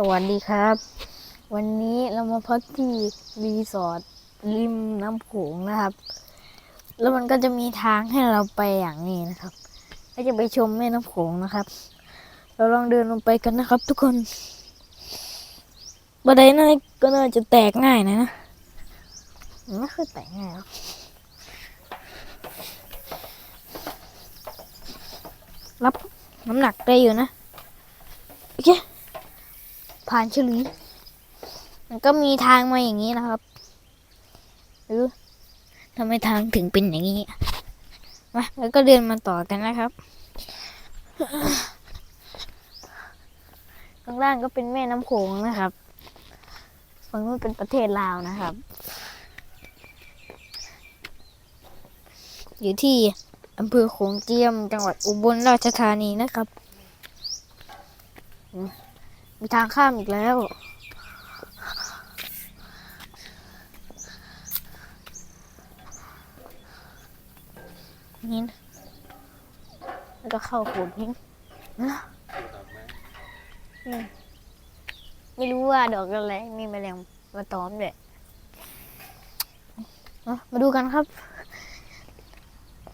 สวัสดีครับ วันนี้เรามาพักที่รีสอร์ทริมน้ำโขงนะครับ แล้วมันก็จะมีทางให้เราไปอย่างนี้นะครับ ก็จะไปชมแม่น้ำโขงนะครับ เราลองเดินลงไปกันนะครับ ทุกคนบันไดน่าก็น่าจะแตกง่ายนะไม่เคยแตกง่ายหรอกรับน้ำหนักได้อยู่นะ ผ่านฉลุย มันก็มีทางมาอย่างนี้นะครับหรือทำไมทางถึงเป็นอย่างนี้มาแล้วก็เดินมาต่อกันนะครับข้างล่างก็เป็นแม่น้ำโขงนะครับฝั่งนู้นเป็นประเทศลาวนะครับ อยู่ที่อำเภอโขงเจียมจังหวัดอุบลราชธานีนะครับ มีทางข้ามอีกแล้ว นี่นะแล้วก็เข้าโขดหินนะไม่รู้ว่าดอกอะไร มีแมลงมาตอมด้วยมาดูกันครับ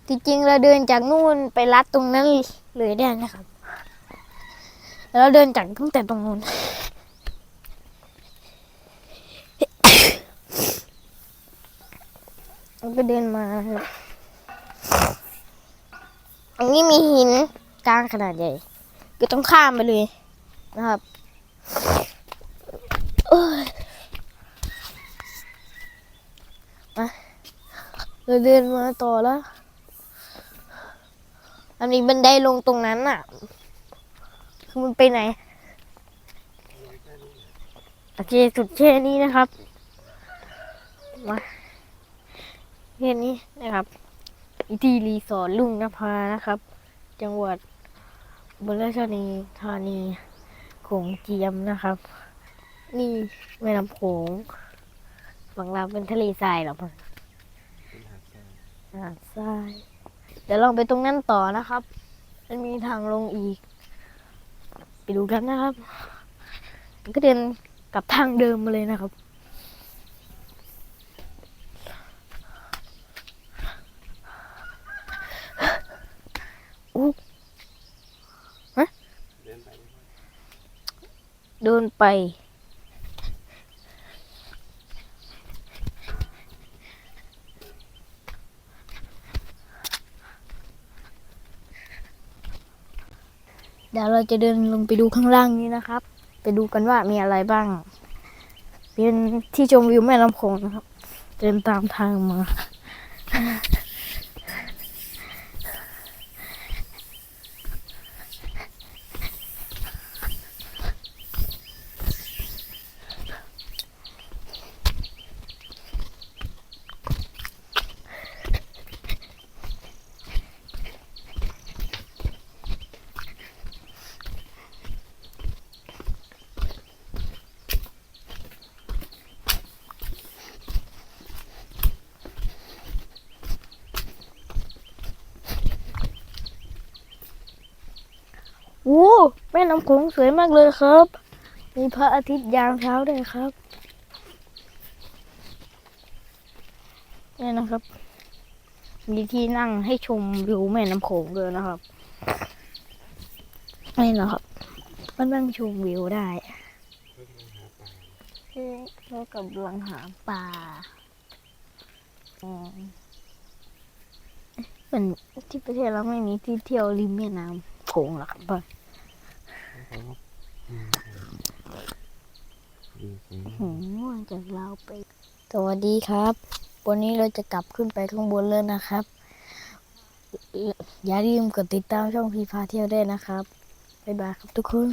จริงๆ เราเดินจากนู่นไปลัดตรงนั้นเลยได้นะครับ แล้วเราเดินจากตั้งแต่ตรงนู้นแล้วก็เดินมาอันนี้มีหินกลางขนาดใหญ่ ก็ต้องข้ามไปเลยนะครับมาเราเดินมาต่อแล้วอันนี้บันไดลงตรงนั้นอะ คือมันไปไหน โอเค สุดแค่นี้นะครับ มาแค่นี้นะครับอีที่รีสอร์ทลุงนภานะครับ จังหวัดอุบลราชธานีธานีขงเจียมนะครับ นี่แม่น้ำโขงฝั่งเราเป็นทะเลทรายหรอพ่อหาดทราย เดี๋ยวลองไปตรงนั้นต่อนะครับ มันมีทางลงอีก ดูกันนะครับก็เดินกลับทางเดิมมาเลยนะครับ อู้ฮะเดินไป เดี๋ยวเราจะเดินลงไปดูข้างล่างนี้นะครับ ไปดูกันว่ามีอะไรบ้าง เป็นที่ชมวิวแม่น้ำโขงนะครับ เดินตามทางมา โอ้แม่น้ำโขงสวยมากเลยครับ มีพระอาทิตย์ยามเช้าด้วยครับนี่นะครับ มีที่นั่งให้ชมวิวแม่น้ำโขงเลยนะครับนี่นะครับก็นั่งชมวิวได้เรากำลังหาปลาอืมเหมือนที่ประเทศเราไม่มีที่เที่ยวริมแม่น้ำ โขงหรอกครับพ่อหืมจากเราไป สวัสดีครับ วันนี้เราจะกลับขึ้นไปข้างบนเลยนะครับ อย่าลืมกดติดตามช่องพีพาเที่ยวได้วยนะครับ บ๊ายบายครับทุกคน